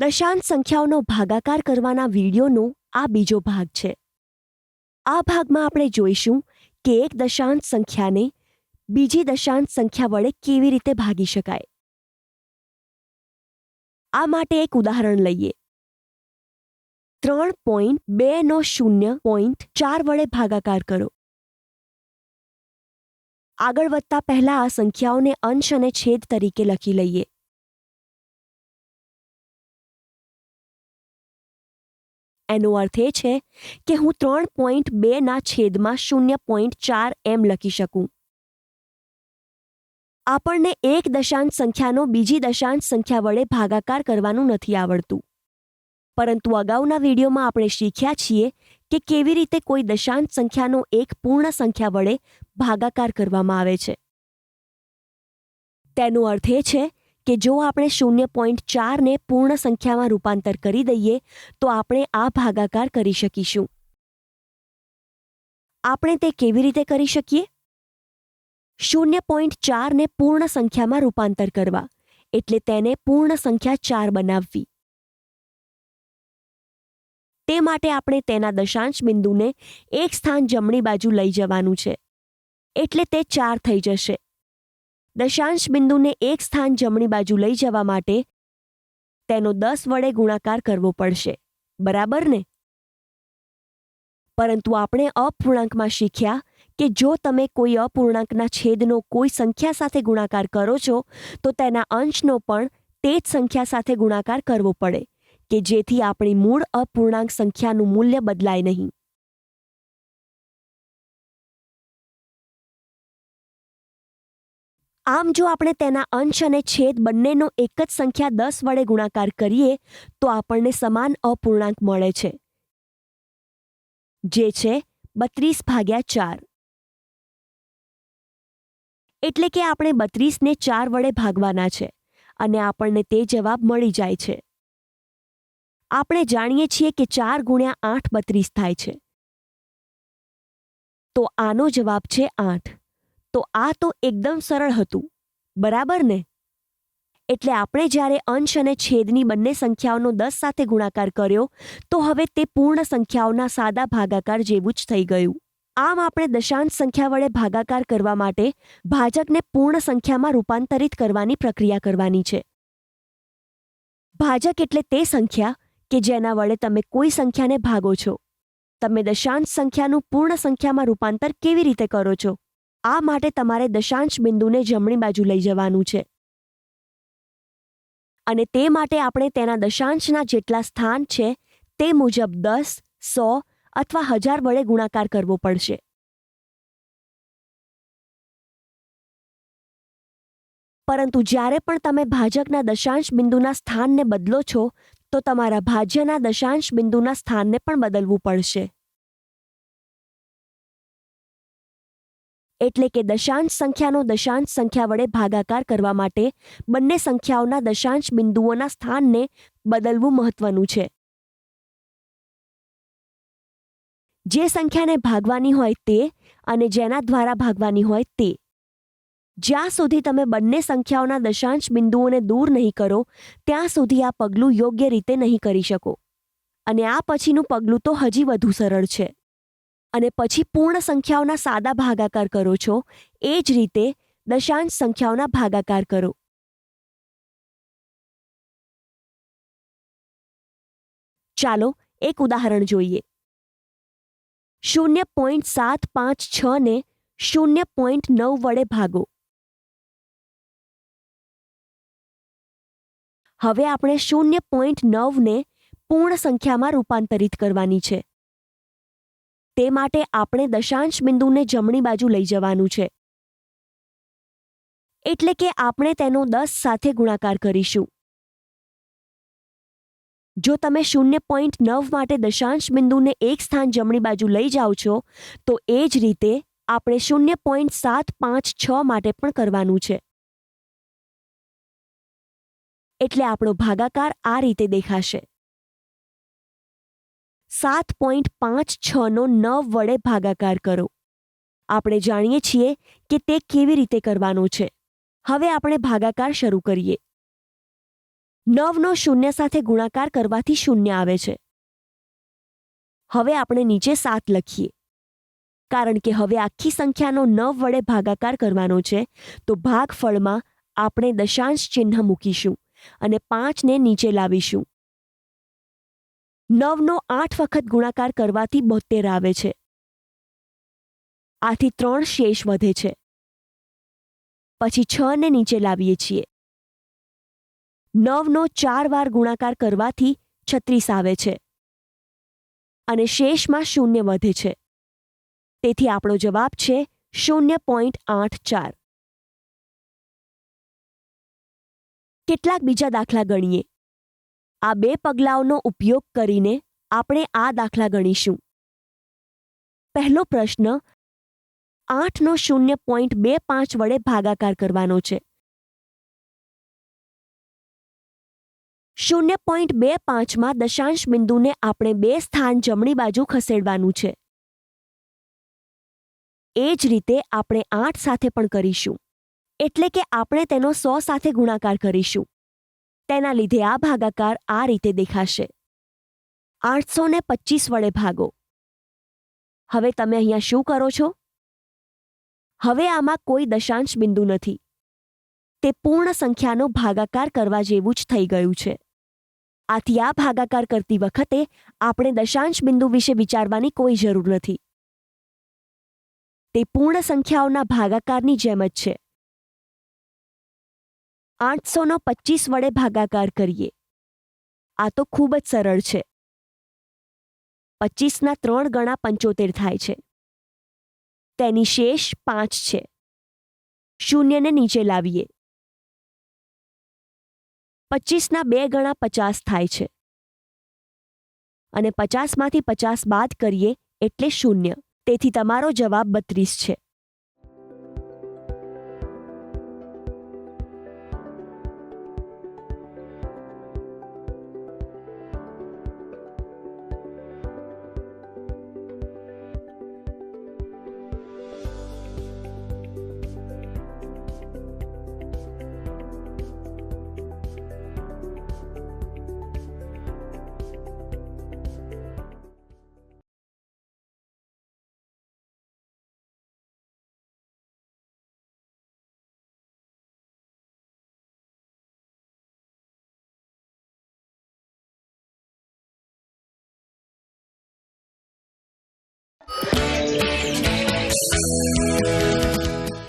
દશાંશ સંખ્યાઓનો ભાગાકાર કરવાના વિડીયોનો આ બીજો ભાગ છે. આ ભાગમાં આપણે જોઈશું કે એક દશાંશ સંખ્યાને બીજી દશાંશ સંખ્યા વડે કેવી રીતે ભાગી શકાય. આ માટે એક ઉદાહરણ લઈએ. ત્રણ પોઈન્ટ બે નો શૂન્ય પોઈન્ટ ચાર વડે ભાગાકાર કરો. આગળ વધતા પહેલા આ સંખ્યાઓને અંશ અને છેદ તરીકે લખી લઈએ. એનો અર્થ એ છે કે હું ત્રણ પોઈન્ટ બેના છેદમાં શૂન્ય પોઈન્ટ ચાર એમ લખી શકું. આપણને એક દશાંશ સંખ્યાનો બીજી દશાંશ સંખ્યા વડે ભાગાકાર કરવાનું નથી આવડતું. પરંતુ અગાઉના વિડીયોમાં આપણે શીખ્યા છીએ કે કેવી રીતે કોઈ દશાંશ સંખ્યાનો એક પૂર્ણ સંખ્યા વડે ભાગાકાર કરવામાં આવે છે. તેનો અર્થ એ છે કે જો આપણે શૂન્ય પોઈન્ટ ચારને પૂર્ણ સંખ્યામાં રૂપાંતર કરી દઈએ, તો આપણે આ ભાગાકાર કરી શકીશું. આપણે તે કેવી રીતે કરી શકીએ? શૂન્ય પોઈન્ટ ચારને પૂર્ણ સંખ્યામાં રૂપાંતર કરવા, એટલે તેને પૂર્ણ સંખ્યા ચાર બનાવવી. તે માટે આપણે તેના દશાંશ બિંદુને એક સ્થાન જમણી બાજુ લઈ જવાનું છે. એટલે તે ચાર થઈ જશે. દશાંશ બિંદુને એક સ્થાન જમણી બાજુ લઈ જવા માટે તેનો દસ વડે ગુણાકાર કરવો પડશે. બરાબર ને? પરંતુ આપણે અપૂર્ણાંકમાં શીખ્યા કે જો તમે કોઈ અપૂર્ણાંકના છેદનો કોઈ સંખ્યા સાથે ગુણાકાર કરો છો, તો તેના અંશનો પણ તે જ સંખ્યા સાથે ગુણાકાર કરવો પડે, કે જેથી આપણી મૂળ અપૂર્ણાંક સંખ્યાનું મૂલ્ય બદલાય નહીં. આમ જો આપણે તેના અંશ અને છેદ બંનેનો એક જ સંખ્યા દસ વડે ગુણાકાર કરીએ, તો આપણને સમાન અપૂર્ણાંક મળે છે. જે છે બત્રીસ ભાગ્યા ચાર. એટલે કે આપણે બત્રીસને ચાર વડે ભાગવાના છે અને આપણને તે જવાબ મળી જાય છે. આપણે જાણીએ છીએ કે ચાર ગુણ્યા આઠ બત્રીસ થાય છે. તો આનો જવાબ છે આઠ. તો આ તો એકદમ સરળ હતું, બરાબર ને? એટલે આપણે જ્યારે અંશ અને છેદની બંને સંખ્યાઓનો દસ સાથે ગુણાકાર કર્યો, તો હવે તે પૂર્ણ સંખ્યાઓના સાદા ભાગાકાર જેવું જ થઈ ગયું. આમ આપણે દશાંશ સંખ્યા વડે ભાગાકાર કરવા માટે ભાજકને પૂર્ણ સંખ્યામાં રૂપાંતરિત કરવાની પ્રક્રિયા કરવાની છે. ભાજક એટલે તે સંખ્યા કે જેના વડે તમે કોઈ સંખ્યાને ભાગો છો. તમે દશાંશ સંખ્યાનું પૂર્ણ સંખ્યામાં રૂપાંતર કેવી રીતે કરો છો? આ માટે તમારે દશાંશ બિંદુને જમણી બાજુ લઈ જવાનું છે. અને તે માટે આપણે તેના દશાંશના જેટલા સ્થાન છે, તે મુજબ દસ, સો અથવા હજાર વડે ગુણાકાર કરવો પડશે. પરંતુ જ્યારે પણ તમે ભાજકના દશાંશ બિંદુના સ્થાનને બદલો છો, તો તમારા ભાજ્યના દશાંશ બિંદુના સ્થાનને પણ બદલવું પડશે. એટલે કે દશાંશ સંખ્યાનો દશાંશ સંખ્યા વડે ભાગાકાર કરવા માટે બંને સંખ્યાઓના દશાંશ બિંદુઓના સ્થાનને બદલવું મહત્વનું છે. જે સંખ્યાને ભાગવાની હોય તે અને જેના દ્વારા ભાગવાની હોય તે. જ્યાં સુધી તમે બંને સંખ્યાઓના દશાંશ બિંદુઓને દૂર નહીં કરો, ત્યાં સુધી આ પગલું યોગ્ય રીતે નહીં કરી શકો. અને આ પછીનું પગલું તો હજી વધુ સરળ છે. અને પછી પૂર્ણ સંખ્યાઓના સાદા ભાગાકાર કરો છો. એ જ રીતે દશાંશ સંખ્યાઓના ભાગાકાર કરો. ચાલો એક ઉદાહરણ જોઈએ. શૂન્ય પોઈન્ટ સાત પાંચ છ ને શૂન્ય પોઈન્ટ નવ વડે ભાગો. હવે આપણે શૂન્ય પોઈન્ટ નવને પૂર્ણ સંખ્યામાં રૂપાંતરિત કરવાની છે. તે માટે આપણે દશાંશ બિંદુને જમણી બાજુ લઈ જવાનું છે. એટલે કે આપણે તેનો દસ સાથે ગુણાકાર કરીશું. જો તમે શૂન્ય પોઈન્ટ નવ માટે દશાંશ બિંદુને એક સ્થાન જમણી બાજુ લઈ જાઓ છો, તો એ જ રીતે આપણે શૂન્ય પોઈન્ટ સાત પાંચ છ માટે પણ કરવાનું છે. એટલે આપણો ભાગાકાર આ રીતે દેખાશે. સાત પોઈન્ટ પાંચ છનો નવ વડે ભાગાકાર કરો. આપણે જાણીએ છીએ કે તે કેવી રીતે કરવાનો છે. હવે આપણે ભાગાકાર શરૂ કરીએ. નવનો શૂન્ય સાથે ગુણાકાર કરવાથી શૂન્ય આવે છે. હવે આપણે નીચે સાત લખીએ. કારણ કે હવે આખી સંખ્યાનો નવ વડે ભાગાકાર કરવાનો છે, તો ભાગફળમાં આપણે દશાંશ ચિહ્ન મૂકીશું અને પાંચને નીચે લાવીશું. નવનો આઠ વખત ગુણાકાર કરવાથી બોતેર આવે છે. આથી ત્રણ શેષ વધે છે. પછી છ ને નીચે લાવીએ છીએ. નવનો ચાર વાર ગુણાકાર કરવાથી છત્રીસ આવે છે. અને શેષમાં શૂન્ય વધે છે. તેથી આપણો જવાબ છે શૂન્ય પોઈન્ટ આઠ ચાર. કેટલાક બીજા દાખલા ગણીએ. આ બે પગલાઓનો ઉપયોગ કરીને આપણે આ દાખલા ગણીશું. પહેલો પ્રશ્ન, આઠનો શૂન્ય પોઈન્ટ બે પાંચ વડે ભાગાકાર કરવાનો છે. શૂન્ય પોઈન્ટ બે પાંચમાં દશાંશ બિંદુને આપણે બે સ્થાન જમણી બાજુ ખસેડવાનું છે. એ જ રીતે આપણે આઠ સાથે પણ કરીશું. એટલે કે આપણે તેનો સો સાથે ગુણાકાર કરીશું. તેના લીધે આ ભાગાકાર આ રીતે દેખાશે. આઠસો ને પચીસ વડે ભાગો. હવે તમે અહીંયા શું કરો છો? હવે આમાં કોઈ દશાંશ બિંદુ નથી. તે પૂર્ણ સંખ્યાનો ભાગાકાર કરવા જેવું જ થઈ ગયું છે. આથી આ ભાગાકાર કરતી વખતે આપણે દશાંશ બિંદુ વિશે વિચારવાની કોઈ જરૂર નથી. તે પૂર્ણ સંખ્યાઓના ભાગાકારની જેમ જ છે. આઠસોનો પચીસ વડે ભાગાકાર કરીએ. આ તો ખૂબ જ સરળ છે. પચીસના ત્રણ ગણા પંચોતેર થાય છે. તેની શેષ પાંચ છે. શૂન્યને નીચે લાવીએ. પચીસના બે ગણા પચાસ થાય છે. અને પચાસમાંથી પચાસ બાદ કરીએ એટલે શૂન્ય. તેથી તમારો જવાબ બત્રીસ છે.